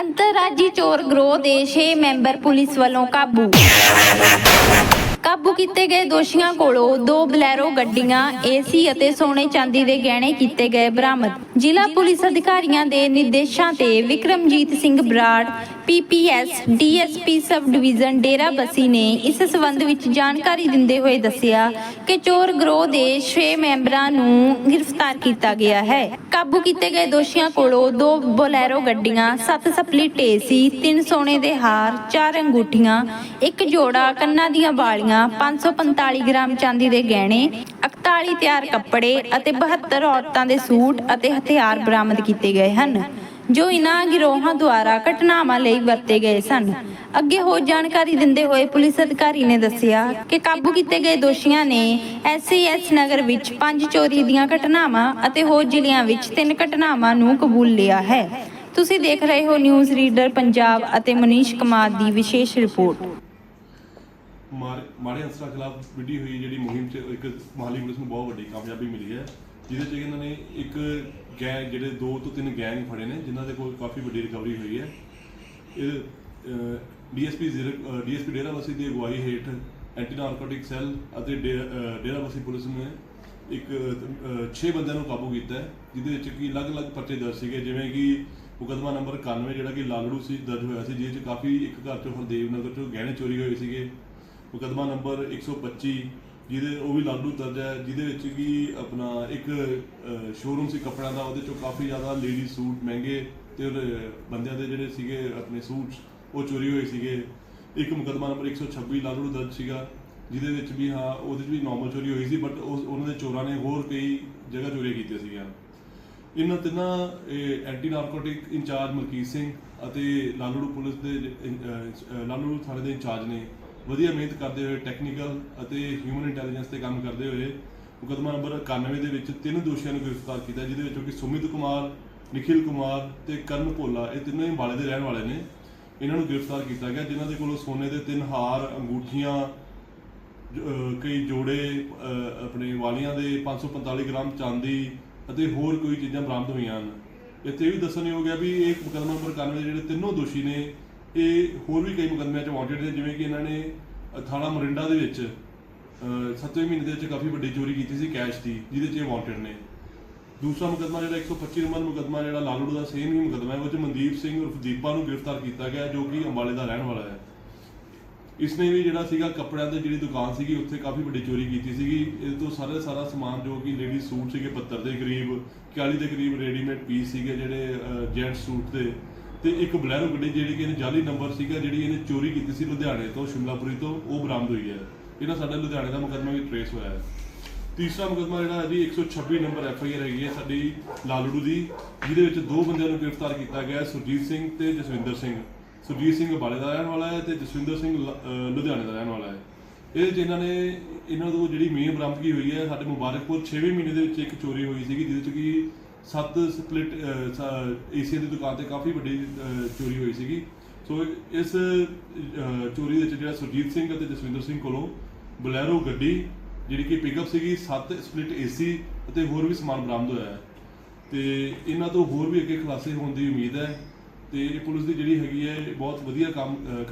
ਅੰਤਰਰਾਜੀ ਚੋਰ ਗਰੋਹ ਦੇ 6 ਮੈਂਬਰ ਪੁਲਿਸ ਵੱਲੋਂ ਕਾਬੂ। ਕਾਬੂ ਕੀਤੇ ਗਏ ਦੋਸ਼ੀਆਂ ਕੋਲੋਂ ਦੋ ਬਲੈਰੋ ਗੱਡੀਆਂ, ਏਸੀ ਅਤੇ ਸੋਨੇ ਚਾਂਦੀ ਦੇ ਗਹਿਣੇ ਕੀਤੇ ਗਏ ਬਰਾਮਦ। ਜ਼ਿਲ੍ਹਾ ਪੁਲਿਸ ਅਧਿਕਾਰੀਆਂ ਦੇ ਨਿਰਦੇਸ਼ਾਂ ਤੇ Vikramjit Singh Brar PPS DSP sub division Dera Bassi ਨੇ ਇਸ ਸਬੰਧ ਵਿੱਚ ਜਾਣਕਾਰੀ ਦਿੰਦੇ ਹੋਏ ਦੱਸਿਆ ਕਿ ਚੋਰ ਗਰੋਹ ਦੇ 6 ਮੈਂਬਰਾਂ ਨੂੰ ਗ੍ਰਿਫਤਾਰ ਕੀਤਾ ਗਿਆ ਹੈ। ਕਾਬੂ ਕੀਤੇ ਗਏ ਦੋਸ਼ੀਆਂ ਕੋਲੋਂ ਦੋ ਬੋਲੈਰੋ ਗੱਡੀਆਂ 7 ਸਪਲਿਟ ਏਸੀ 3 ਸੋਨੇ ਦੇ ਹਾਰ 4 ਅੰਗੂਠੀਆਂ, ਇੱਕ ਜੋੜਾ ਕੰਨਾਂ ਦੀਆਂ ਵਾਲੀਆਂ 545 ਗ੍ਰਾਮ ਚਾਂਦੀ ਦੇ ਗਹਿਣੇ 41 ਤਿਆਰ ਕੱਪੜੇ ਅਤੇ 72 ਔਰਤਾਂ ਦੇ ਸੂਟ ਅਤੇ ਹਥਿਆਰ ਬਰਾਮਦ ਕੀਤੇ ਗਏ ਹਨ, ਜੋ ਇਨ੍ਹਾਂ ਗਿਰੋਹਾਂ ਦੁਆਰਾ ਘਟਨਾਵਾਂ ਲਈ ਵਰਤੇ ਗਏ ਸਨ। ਅੱਗੇ ਹੋਰ ਜਾਣਕਾਰੀ ਦਿੰਦੇ ਹੋਏ ਪੁਲਿਸ ਅਧਿਕਾਰੀ ਨੇ ਦੱਸਿਆ ਕਿ ਕਾਬੂ ਕੀਤੇ ਗਏ ਦੋਸ਼ੀਆਂ ਨੇ ਐਸਸੀਐਸ ਨਗਰ ਵਿੱਚ ਪੰਜ ਚੋਰੀ ਦੀਆਂ ਘਟਨਾਵਾਂ ਅਤੇ ਹੋਰ ਜ਼ਿਲ੍ਹਿਆਂ ਵਿੱਚ ਤਿੰਨ ਘਟਨਾਵਾਂ ਨੂੰ ਕਬੂਲ ਲਿਆ ਹੈ। ਤੁਸੀਂ ਦੇਖ ਰਹੇ ਹੋ ਨਿਊਜ਼ ਰੀਡਰ ਪੰਜਾਬ ਅਤੇ ਮਨੀਸ਼ ਕੁਮਾਰ ਦੀ ਵਿਸ਼ੇਸ਼ ਰਿਪੋਰਟ। ਮਾੜੇ ਅਨਸਰਾਂ ਖਿਲਾਫ ਵਿੱਢੀ ਹੋਈ ਜਿਹੜੀ ਮੁਹਿੰਮ 'ਚ ਇੱਕ ਮਹਾਲੀ ਪੁਲਿਸ ਨੂੰ ਬਹੁਤ ਵੱਡੀ ਕਾਮਯਾਬੀ ਮਿਲੀ ਹੈ ਜਿਹਦੇ 'ਚ ਇਹਨਾਂ ਨੇ ਇੱਕ ਗੈਂਗ ਜਿਹੜੇ ਦੋ ਤੋਂ ਤਿੰਨ ਗੈਂਗ ਫੜੇ ਨੇ ਜਿਨ੍ਹਾਂ ਦੇ ਕੋਲ ਕਾਫੀ ਵੱਡੀ ਰਿਕਵਰੀ ਹੋਈ ਹੈ। ਇਹ ਡੀਐਸਪੀ ਡੀਐਸਪੀ ਡੇਰਾ ਵਸੀ ਦੀ ਅਗਵਾਈ ਹੇਠ ਐਂਟੀ ਨਾਰਕੋਟਿਕ ਸੈੱਲ ਅਤੇ ਡੇ- ਅਹ, ਪੁਲਿਸ ਨੇ ਇੱਕ 6 ਬੰਦਿਆਂ ਨੂੰ ਕਾਬੂ ਕੀਤਾ ਜਿਹਦੇ ਵਿੱਚ ਕਿ ਅਲੱਗ-ਅਲੱਗ ਪਰਚੇ ਦਰਜ ਸੀਗੇ ਜਿਵੇਂ ਕਿ ਮੁਕੱਦਮਾ ਨੰਬਰ 91 ਜਿਹੜਾ ਕਿ ਲਾਲੜੂ ਸੀ ਦਰਜ ਹੋਇਆ ਸੀ ਜਿਹਦੇ 'ਚ ਕਾਫੀ ਇੱਕ ਘਰ ਚੋਂ ਹਰਦੇਵ ਨਗਰ ਚੋਂ ਗਹਿਣੇ ਚੋਰੀ ਹੋਏ ਸੀਗੇ। ਮੁਕੱਦਮਾ ਨੰਬਰ 125 ਜਿਹਦੇ ਉਹ ਵੀ ਲਾਲੂ ਦਰਜ ਹੈ ਜਿਹਦੇ ਵਿੱਚ ਕਿ ਆਪਣਾ ਇੱਕ ਸ਼ੋਰੂਮ ਸੀ ਕੱਪੜਿਆਂ ਦਾ ਉਹਦੇ ਚੋਂ ਕਾਫੀ ਜ਼ਿਆਦਾ ਲੇਡੀ ਸੂਟ ਮਹਿੰਗੇ ਤੇ ਬੰਦਿਆਂ ਦੇ ਜਿਹੜੇ ਸੀਗੇ ਆਪਣੇ ਸੂਟ ਉਹ ਚੋਰੀ ਹੋਏ ਸੀਗੇ। ਇੱਕ ਮੁਕੱਦਮਾ ਨੰਬਰ 126 ਲਾਲੂ ਦਰਜ ਸੀਗਾ ਜਿਹਦੇ ਵਿੱਚ ਵੀ ਹਾਂ ਉਹਦੇ 'ਚ ਵੀ ਨਾਰਮਲ ਚੋਰੀ ਹੋਈ ਸੀ ਬਟ ਉਹਨਾਂ ਦੇ ਚੋਰਾਂ ਨੇ ਹੋਰ ਕਈ ਜਗ੍ਹਾ ਚੋਰੀ ਕੀਤੀਆਂ ਸੀਗੀਆਂ। ਇਹਨਾਂ ਤਿੰਨਾਂ ਇਹ, anti narcotic in-charge Malkit Singh ਅਤੇ ਲਾਲੜੂ ਪੁਲਿਸ ਦੇ ਜ- ਲਾਲੜੂ ਥਾਣੇ ਦੇ ਇੰਚਾਰਜ ਨੇ। ਵਧੀਆ ਮਿਹਨਤ ਕਰਦੇ ਹੋਏ ਟੈਕਨੀਕਲ ਅਤੇ ਹਿਊਮਨ ਇੰਟੈਲੀਜੈਂਸ ਤੇ ਕੰਮ ਕਰਦੇ ਹੋਏ, ਮੁਕੱਦਮਾ ਨੰਬਰ 91 ਦੇ ਵਿੱਚ ਤਿੰਨ ਦੋਸ਼ੀਆਂ ਨੂੰ ਗ੍ਰਿਫਤਾਰ ਕੀਤਾ, ਜਿਹਦੇ ਵਿੱਚੋਂ ਕਿ ਸੁਮਿਤ ਕੁਮਾਰ ਨਿਖਿਲ ਕੁਮਾਰ ਤੇ ਕਰਨ ਭੋਲਾ, ਇਹ ਤਿੰਨੋਂ ਹੀ ਬਾਲੇ ਦੇ ਰਹਿਣ ਵਾਲੇ ਨੇ। ਇਹਨਾਂ ਨੂੰ ਗ੍ਰਿਫਤਾਰ ਕੀਤਾ ਗਿਆ, ਜਿਨ੍ਹਾਂ ਦੇ ਕੋਲੋਂ ਸੋਨੇ ਦੇ ਤਿੰਨ ਹਾਰ, ਅੰਗੂਠੀਆਂ ਕਈ ਜੋੜੇ ਆਪਣੇ ਵਾਲੀਆਂ ਦੇ 545 ਗ੍ਰਾਮ ਚਾਂਦੀ ਅਤੇ ਹੋਰ ਕੋਈ ਚੀਜ਼ਾਂ ਬਰਾਮਦ ਹੋਈਆਂ ਹਨ। ਇੱਥੇ ਇਹ ਵੀ ਦੱਸਣਯੋਗ ਹੈ ਵੀ ਇਹ ਮੁਕੱਦਮਾ ਨੰਬਰ 91 ਦੇ ਜਿਹੜੇ ਤਿੰਨੋਂ ਦੋਸ਼ੀ ਨੇ ਇਹ ਹੋਰ ਵੀ ਕਈ ਮੁਕੱਦਮਿਆਂ 'ਚ ਵਾਂਟਡ ਨੇ, ਜਿਵੇਂ ਕਿ ਇਹਨਾਂ ਨੇ ਥਾਣਾ ਮੋਰਿੰਡਾ ਦੇ ਵਿੱਚ 7ਵੇਂ ਮਹੀਨੇ ਦੇ ਵਿੱਚ ਕਾਫੀ ਵੱਡੀ ਚੋਰੀ ਕੀਤੀ ਸੀ ਕੈਸ਼ ਦੀ, ਜਿਹਦੇ 'ਚ ਇਹ ਵਾਂਟਡ ਨੇ। ਦੂਸਰਾ ਮੁਕੱਦਮਾ ਜਿਹੜਾ 125 ਨੰਬਰ ਮੁਕੱਦਮਾ ਜਿਹੜਾ ਲਾਲੂ ਦਾ ਸੇਮ ਹੀ ਮੁਕੱਦਮਾ ਹੈ, ਉਹ 'ਚ ਮਨਦੀਪ ਸਿੰਘ ਉਰਫ ਦੀਪਾ ਨੂੰ ਗ੍ਰਿਫਤਾਰ ਕੀਤਾ ਗਿਆ, ਜੋ ਕਿ ਅੰਬਾਲੇ ਦਾ ਰਹਿਣ ਵਾਲਾ ਹੈ। ਇਸਨੇ ਵੀ ਜਿਹੜਾ ਸੀਗਾ ਕੱਪੜਿਆਂ ਦੀ ਜਿਹੜੀ ਦੁਕਾਨ ਸੀਗੀ, ਉੱਥੇ ਕਾਫੀ ਵੱਡੀ ਚੋਰੀ ਕੀਤੀ ਸੀਗੀ। ਇਹ ਤੋਂ ਸਾਰੇ ਸਾਰਾ ਸਮਾਨ ਜੋ ਕਿ ਲੇਡੀ ਸੂਟ ਸੀਗੇ 72 ਦੇ ਕਰੀਬ 40 ਦੇ ਕਰੀਬ ਰੈਡੀਮੇਡ ਪੀਸ ਸੀਗੇ ਜਿਹੜੇ ਜੈਂਟ ਸੂਟ ਦੇ ਤੇ ਇੱਕ ਬਲੈਰੋ ਗੱਡੀ ਜਿਹੜੀ ਕਿ ਇਹਨੇ ਜਾਲੀ ਨੰਬਰ ਸੀਗਾ, ਜਿਹੜੀ ਇਹਨੇ ਚੋਰੀ ਕੀਤੀ ਸੀ ਲੁਧਿਆਣੇ ਤੋਂ, ਸ਼ਿਮਲਾਪੁਰੀ ਤੋਂ, ਉਹ ਬਰਾਮਦ ਹੋਈ ਹੈ। ਇਹਨਾਂ ਸਾਡਾ ਲੁਧਿਆਣੇ ਦਾ ਮੁਕੱਦਮਾ ਵੀ ਟ੍ਰੇਸ ਹੋਇਆ ਹੈ। ਤੀਸਰਾ ਮੁਕੱਦਮਾ ਜਿਹੜਾ ਹੈ ਜੀ 126 ਨੰਬਰ ਐਫ ਆਈ ਆਰ ਹੈਗੀ ਹੈ ਸਾਡੀ ਲਾਲੜੂ ਦੀ, ਜਿਹਦੇ ਵਿੱਚ ਦੋ ਬੰਦਿਆਂ ਨੂੰ ਗ੍ਰਿਫਤਾਰ ਕੀਤਾ ਗਿਆ ਸੁਰਜੀਤ ਸਿੰਘ ਤੇ ਜਸਵਿੰਦਰ ਸਿੰਘ। ਸੁਰਜੀਤ ਸਿੰਘ ਅੰਬਾਲੇ ਦਾ ਰਹਿਣ ਵਾਲਾ ਹੈ ਤੇ ਜਸਵਿੰਦਰ ਸਿੰਘ ਲੁਧਿਆਣੇ ਦਾ ਰਹਿਣ ਵਾਲਾ ਹੈ। ਇਹਦੇ 'ਚ ਇਹਨਾਂ ਨੇ, ਇਹਨਾਂ ਤੋਂ ਜਿਹੜੀ ਮੇਨ ਬਰਾਮਦਗੀ ਹੋਈ ਹੈ, ਸਾਡੇ ਮੁਬਾਰਕਪੁਰ 6ਵੇਂ ਮਹੀਨੇ ਦੇ ਵਿੱਚ ਇੱਕ ਚੋਰੀ ਹੋਈ ਸੀਗੀ, ਜਿਹਦੇ 'ਚ ਕਿ ਸੱਤ ਸਪਲਿਟ ਏਸੀਆ ਦੀ ਦੁਕਾਨ ਤੇ ਕਾਫੀ ਵੱਡੀ ਚੋਰੀ ਹੋਈ ਸੀਗੀ। ਸੋ ਇਸ ਚੋਰੀ ਦੇ ਵਿੱਚ ਜਿਹੜਾ ਸੁਰਜੀਤ ਸਿੰਘ ਅਤੇ ਜਸਵਿੰਦਰ ਸਿੰਘ ਕੋਲੋਂ ਬਲੈਰੋ ਗੱਡੀ, ਜਿਹੜੀ ਕਿ ਪਿਕਅਪ ਸੀਗੀ, ਸੱਤ ਸਪਲਿਟ ਏਸੀ ਅਤੇ ਹੋਰ ਵੀ ਸਮਾਨ ਬਰਾਮਦ ਹੋਇਆ ਹੈ। ਤੇ ਇਹਨਾਂ ਤੋਂ ਹੋਰ ਵੀ ਅੱਗੇ ਖੁਲਾਸੇ ਹੋਣ ਦੀ ਉਮੀਦ ਹੈ। ਤੇ ਪੁਲਿਸ ਦੀ ਜਿਹੜੀ ਹੈਗੀ ਹੈ ਬਹੁਤ ਵਧੀਆ ਕੰਮ